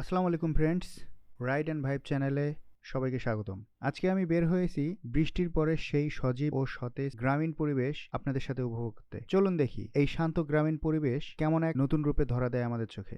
আসসালামু আলাইকুম friends ride and vibe চ্যানেলে সবাইকে স্বাগতম। আজকে আমি বের হয়েছি বৃষ্টির পরে সেই সজীব ও সতেজ গ্রামীণ পরিবেশ আপনাদের সাথে উপভোগ করতে। চলুন দেখি, এই শান্ত গ্রামীণ পরিবেশ কেমন এক নতুন রূপে ধরা দেয় আমাদের চোখে।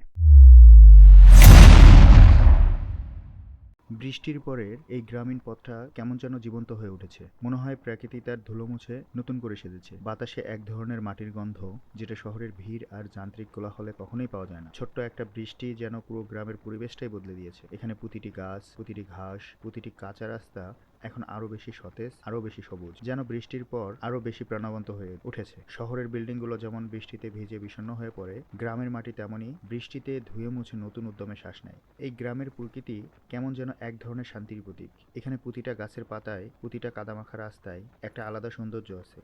বৃষ্টির পরের এই গ্রামীণ পথটা কেমন যেন জীবন্ত হয়ে উঠেছে। মনে হয় প্রকৃতি তার ধুলো মুছে নতুন করে সেজেছে। বাতাসে এক ধরনের মাটির গন্ধ, যেটা শহরের ভিড় আর যান্ত্রিক কোলাহলে কখনোই পাওয়া যায় না। ছোট্ট একটা বৃষ্টি যেন পুরো গ্রামের পরিবেশটাই বদলে দিয়েছে। এখানে প্রতিটি গাছ, প্রতিটি ঘাস, প্রতিটি কাঁচা রাস্তা এখন আরও বেশি সতেজ, আরও বেশি সবুজ, যেন বৃষ্টির পর আরও বেশি প্রাণবন্ত হয়ে উঠেছে। শহরের বিল্ডিংগুলো যেমন বৃষ্টিতে ভিজে বিষণ্ণ হয়ে পড়ে, গ্রামের মাটি তেমনই বৃষ্টিতে ধুয়ে মুছে নতুন উদ্যমে শ্বাস নেয়। এই গ্রামের প্রকৃতি কেমন যেন এক ধরনের শান্তির প্রতীক। এখানে প্রতিটা গাছের পাতায়, প্রতিটা কাদামাখা রাস্তায় একটা আলাদা সৌন্দর্য আছে।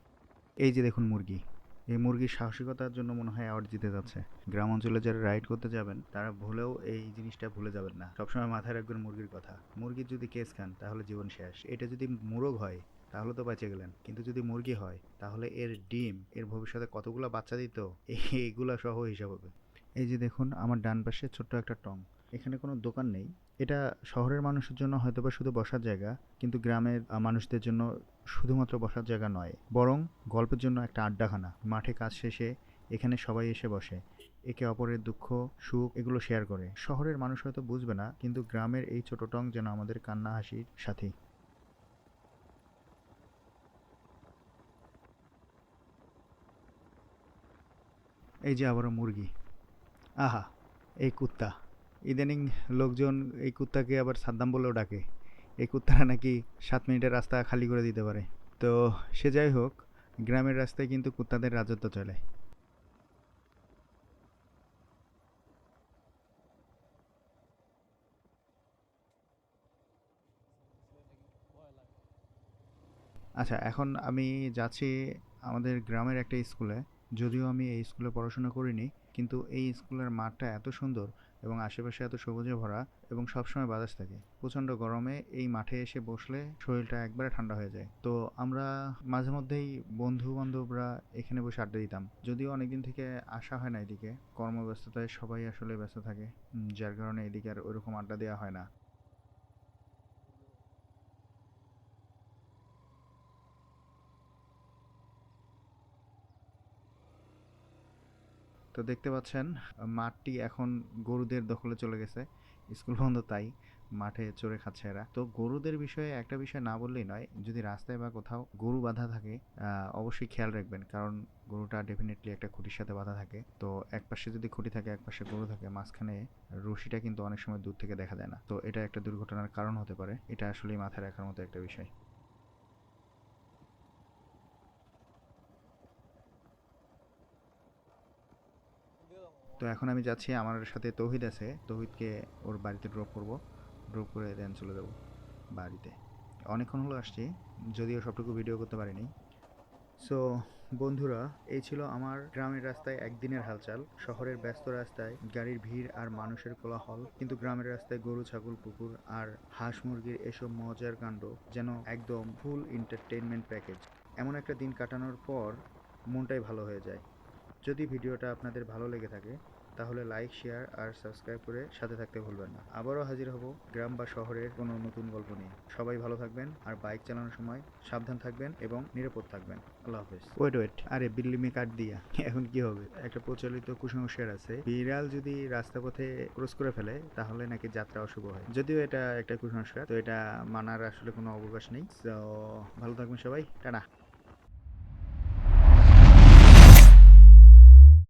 এই যে দেখুন মুরগি। এই মুরগির সাহসিকতার জন্য মনে হয় অ্যাওয়ার্ড জিতে যাচ্ছে। গ্রাম অঞ্চলে যারা রাইড করতে যাবেন, তারা ভুলেও এই জিনিসটা ভুলে যাবেন না। সবসময় মাথায় রাখবেন মুরগির কথা। মুরগির যদি কেস খান, তাহলে জীবন শেষ। এটা যদি মোরগ হয়, তাহলে তো বেঁচে গেলেন। কিন্তু যদি মুরগি হয়, তাহলে এর ডিম, এর ভবিষ্যতে কতগুলো বাচ্চা দিত? এইগুলা সহ হিসাব হবে। এই যে দেখুন, আমার ডান পাশে ছোট্ট একটা টং। এখানে কোনো দোকান নেই। এটা শহরের মানুষের জন্য হয়তোবা শুধু বসার জায়গা, কিন্তু গ্রামের মানুষদের জন্য শুধুমাত্র বসার জায়গা নয়, বরং গল্পের জন্য একটা আড্ডাখানা। মাঠে কাজ শেষে এখানে সবাই এসে বসে, একে অপরের দুঃখ, সুখ এগুলো শেয়ার করে। শহরের মানুষ হয়তো বুঝবে না, কিন্তু গ্রামের এই ছোট টং যেন আমাদের কান্না হাসির সাথী এই যে আবারও মুরগি। আহা, এই কুত্তা। ইদানিং লোকজন এই কুত্তাকে আবার সাদ্দাম বলেও ডাকে। এই কুত্তারা নাকি সাত মিনিটের রাস্তা খালি করে দিতে পারে। তো সে যাই হোক, গ্রামের রাস্তায় কিন্তু কুত্তাদের রাজত্ব চলে। আচ্ছা এখন আমি যাচ্ছি আমাদের গ্রামের একটা স্কুলে। যদিও আমি এই স্কুলে পড়াশোনা করিনি, কিন্তু এই স্কুলের মাঠটা এত সুন্দর এবং আশেপাশে এত সবুজে ভরা এবং সবসময় বাতাস থাকে। প্রচণ্ড গরমে এই মাঠে এসে বসলে শরীরটা একবারে ঠান্ডা হয়ে যায়। তো আমরা মাঝে মধ্যেই বন্ধু বান্ধবরা এখানে বসে আড্ডা দিতাম। যদিও অনেকদিন থেকে আসা হয় না এদিকে। কর্মব্যস্ততায় সবাই আসলে ব্যস্ত থাকে। যার কারণে এদিকে আর ওরকম আড্ডা দেওয়া হয় না। তো দেখতে পাচ্ছেন, মাঠটি এখন গরুদের দখলে চলে গেছে। স্কুল বন্ধ তাই মাঠে চড়ে খাচ্ছে এরা। তো গরুদের বিষয়ে একটা বিষয় না বললেই নয়, যদি রাস্তায় বা কোথাও গরু বাঁধা থাকে অবশ্যই খেয়াল রাখবেন। কারণ গরুটা ডেফিনেটলি একটা খুঁটির সাথে বাঁধা থাকে। তো এক পাশে যদি খুঁটি থাকে এক পাশে গরু থাকে, মাঝখানে রশিটা কিন্তু অনেক সময় দূর থেকে দেখা যায় না। তো এটা একটা দুর্ঘটনার কারণ হতে পারে। এটা আসলেই মাথায় রাখার মতো একটা বিষয়। তো এখন আমি যাচ্ছি, আমার সাথে তৌহিদ আছে। তৌহিদকে ওর বাড়িতে ড্রপ করব। ড্রপ করে দেন চলে যাব বাড়িতে। অনেকক্ষণ হলো আসছি, যদিও সবটুকু ভিডিও করতে পারিনি। সো বন্ধুরা, এই ছিল আমার গ্রামের রাস্তায় একদিনের হালচাল। শহরের ব্যস্ত রাস্তায় গাড়ির ভিড় আর মানুষের কোলাহল। কিন্তু গ্রামের রাস্তায় গরু, ছাগল কুকুর আর হাঁস মুরগির এসব মজার কাণ্ড যেন একদম ফুল এন্টারটেনমেন্ট প্যাকেজ এমন একটা দিন কাটানোর পর মনটাই ভালো হয়ে যায়। যদি ভিডিওটা আপনাদের ভালো লেগে থাকে, তাহলে লাইক শেয়ার আর সাবস্ক্রাইব করে সাথে থাকতে ভুলবেন না। আবারও হাজির হব গ্রাম বা শহরের কোনো নতুন গল্প নিয়ে। সবাই ভালো থাকবেন আর বাইক চালানোর সময় সাবধান থাকবেন এবং নিরাপদ থাকবেন। আল্লাহ হাফেজ। ওয়েট ওয়েট আরে, বিল্লি মে কাট দিয়া। এখন কি হবে? একটা প্রচলিত কুসংস্কার আছে। বিড়াল যদি রাস্তা পথে ক্রস করে ফেলে, তাহলে নাকি যাত্রা অশুভ হয়। যদিও এটা একটা কুসংস্কার, তো এটা মানার আসলে কোনো অবকাশ নেই। তো ভালো থাকবেন সবাই। টাটা।